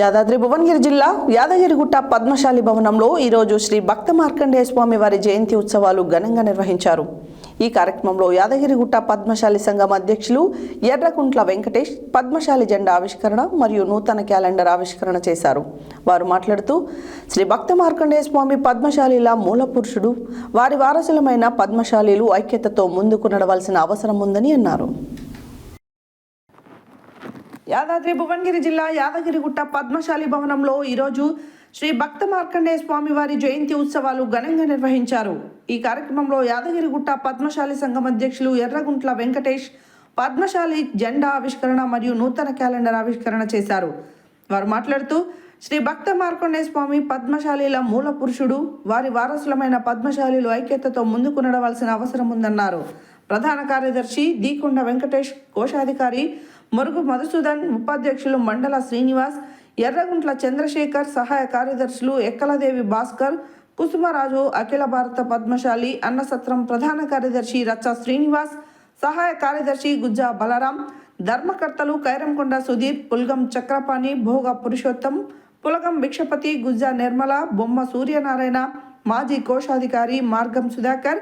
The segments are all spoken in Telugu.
యాదాద్రి భువనగిరి జిల్లా యాదగిరిగుట్ట పద్మశాలి భవనంలో ఈరోజు శ్రీ భక్త మార్కండేయ స్వామి వారి జయంతి ఉత్సవాలు ఘనంగా నిర్వహించారు. ఈ కార్యక్రమంలో యాదగిరిగుట్ట పద్మశాలి సంఘం అధ్యక్షులు ఎర్రకుంట్ల వెంకటేష్ పద్మశాలి జెండా ఆవిష్కరణ మరియు నూతన క్యాలెండర్ ఆవిష్కరణ చేశారు. వారు మాట్లాడుతూ శ్రీ భక్త మార్కండేయ స్వామి పద్మశాలిల మూల పురుషుడు వారి వారసులమైన పద్మశాలీలు ఐక్యతతో ముందుకు నడవలసిన అవసరం ఉందని అన్నారు. యాదాద్రి భువనగిరి జిల్లా యాదగిరిగుట్ట పద్మశాలి భవనంలో ఈరోజు శ్రీ భక్త మార్కండేయ స్వామి వారి జయంతి ఉత్సవాలు ఘనంగా నిర్వహించారు. ఈ కార్యక్రమంలో యాదగిరిగుట్ట పద్మశాలి సంఘం అధ్యక్షులు ఎర్రగుంట్ల వెంకటేష్ పద్మశాలి జెండా ఆవిష్కరణ మరియు నూతన క్యాలెండర్ ఆవిష్కరణ చేశారు. వారు మాట్లాడుతూ శ్రీ భక్త మార్కండేయ స్వామి పద్మశాలిల మూల పురుషుడు వారి వారసులమైన పద్మశాలీలు ఐక్యతతో ముందుకు నడవలసిన అవసరం ఉందన్నారు. ప్రధాన కార్యదర్శి దీకొండ వెంకటేష్ కోశాధికారి మురుగు మధుసూదన్ ఉపాధ్యక్షులు మండల శ్రీనివాస్ ఎర్రగుంట్ల చంద్రశేఖర్ సహాయ కార్యదర్శులు ఎక్కలదేవి భాస్కర్ కుసుమరాజు అఖిల భారత పద్మశాలి అన్నసత్రం ప్రధాన కార్యదర్శి రచ్చ శ్రీనివాస్ సహాయ కార్యదర్శి గుజ్జా బలరాం ధర్మకర్తలు కైరంకొండ సుధీర్ పుల్గం చక్రపాణి భోగ పురుషోత్తం పులగం భిక్షపతి గుజ్జా నిర్మల బొమ్మ సూర్యనారాయణ మాజీ కోశాధికారి మార్గం సుధాకర్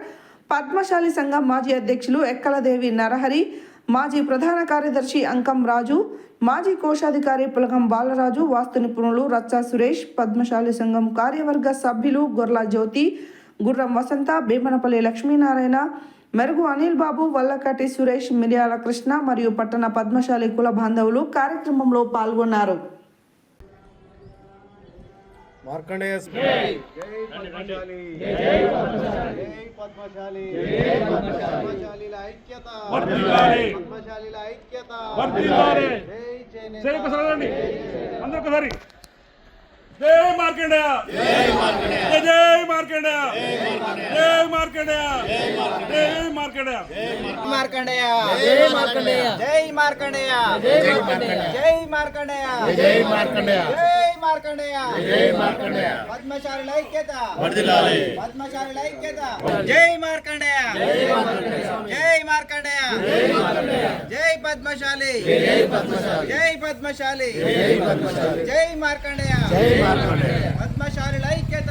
పద్మశాలి సంఘం మాజీ అధ్యక్షులు ఎక్కలదేవి నరహరి మాజీ ప్రధాన కార్యదర్శి అంకం రాజు మాజీ కోశాధికారి పులగం బాలరాజు వాస్తు నిపుణులు రచ్చా సురేష్ పద్మశాలి సంఘం కార్యవర్గ సభ్యులు గొర్ల జ్యోతి గుర్రం వసంత భీమనపల్లి లక్ష్మీనారాయణ మెరుగు అనిల్ బాబు వల్లకటి సురేష్ మిర్యాల కృష్ణ మరియు పట్టణ పద్మశాలి కుల బాంధవులు కార్యక్రమంలో పాల్గొన్నారు. అందరూ ఒకసారి జై మార్కండేయ జై మార్కండేయ జై మార్కండేయ జై మార్కండేయ జై మార్కండేయ మార్కండేయ జై మార్కండేయ జై మార్కండేయ జై మార్కండేయ జై మార్కండేయ జై మార్కండేయ జై మార్కండేయ జై మార్కండేయ పద్మశాలి ఐక్యత వర్ధిల్లాలి పద్మశాలి ఐక్యత జై మార్కండేయ జై మార్కండేయ జై పద్మశాలి జై పద్మశాలి జై పద్మశాలి జై పద్మశాలి జై మార్కండేయ జై మార్కండేయ పద్మశాలి ఐక్యత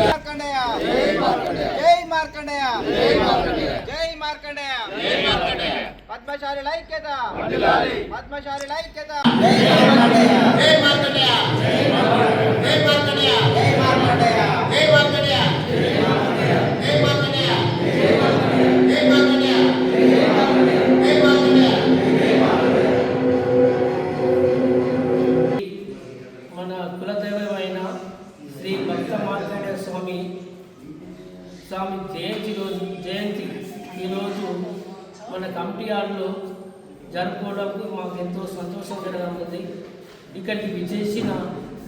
మార్కండేయ జై మార్కండేయ జై మార్కండేయ జై మార్కండేయ జై మార్కండేయ జై మార్కండేయ పద్మశాలి ఐక్యత పద్మశాలి ఐక్యత జై మార్కండేయ జై మార్కండేయ స్వామి జయంతి రోజు జయంతి ఈరోజు మన కమిటీ హాల్లో జరుపుకోవడానికి మాకు ఎంతో సంతోషం కలుగుతుంది ఇక్కడికి విచేసిన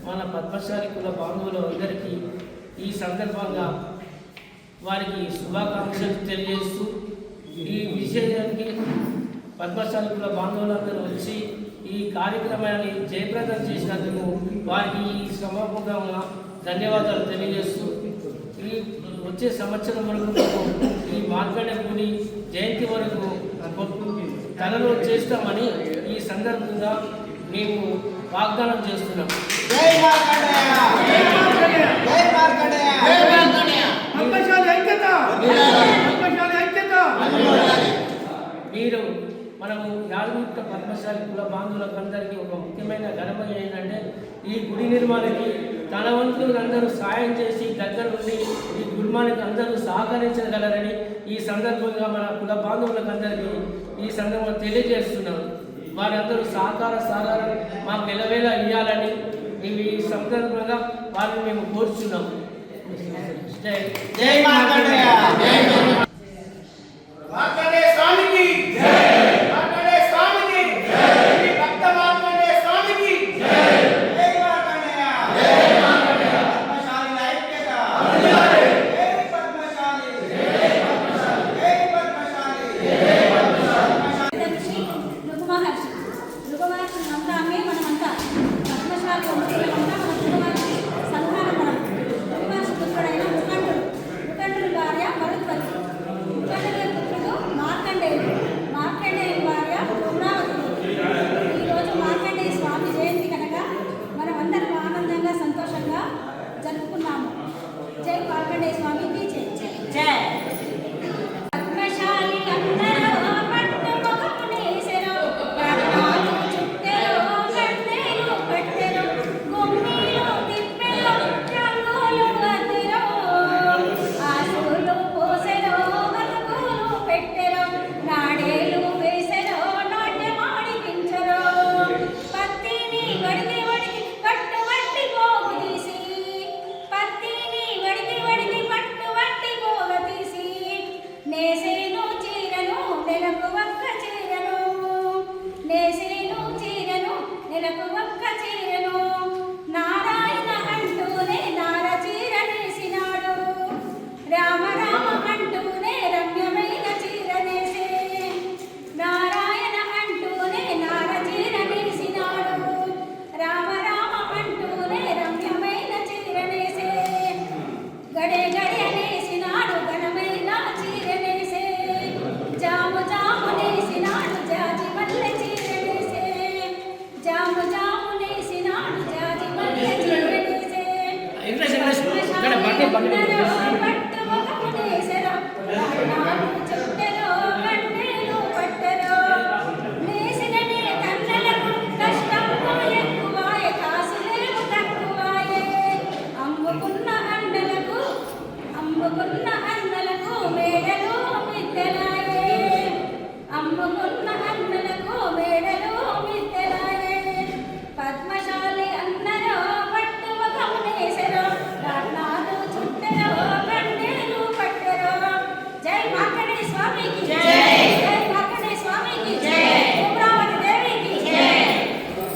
మన పద్మశాలి కుల బాంధవులు అందరికీ ఈ సందర్భంగా వారికి శుభాకాంక్షలు తెలియజేస్తూ ఈ విషయానికి పద్మశాలి కుల బాంధవులందరూ వచ్చి ఈ కార్యక్రమాన్ని జయప్రదం చేసినందుకు వారికి ఈ సమర్పకంగా ధన్యవాదాలు తెలియజేస్తూ ఈ వచ్చే సంవత్సరం వరకు ఈ మార్కండ గుడి జయంతి వరకు తనలో చేస్తామని ఈ సందర్భంగా మేము వాగ్దానం చేస్తున్నాం. మీరు మనము యాదగిరిగుట్ట పద్మశాలి కుల అందరికీ ఒక ముఖ్యమైన గడప ఏంటంటే ఈ గుడి నిర్మాణానికి తన వంతు అందరూ సాయం చేసి దగ్గర ఉండి ఈ గుడిమానికి అందరూ సహకరించగలరని ఈ సందర్భంగా మన కుల బాంధవులకు అందరికీ ఈ సందర్భంగా తెలియజేస్తున్నాం వారందరూ సహకార సహకారం మాకు ఎలవేళ ఇవ్వాలని మేము ఈ సందర్భంగా వారిని మేము కోరుచున్నాం జై. జై Thank you.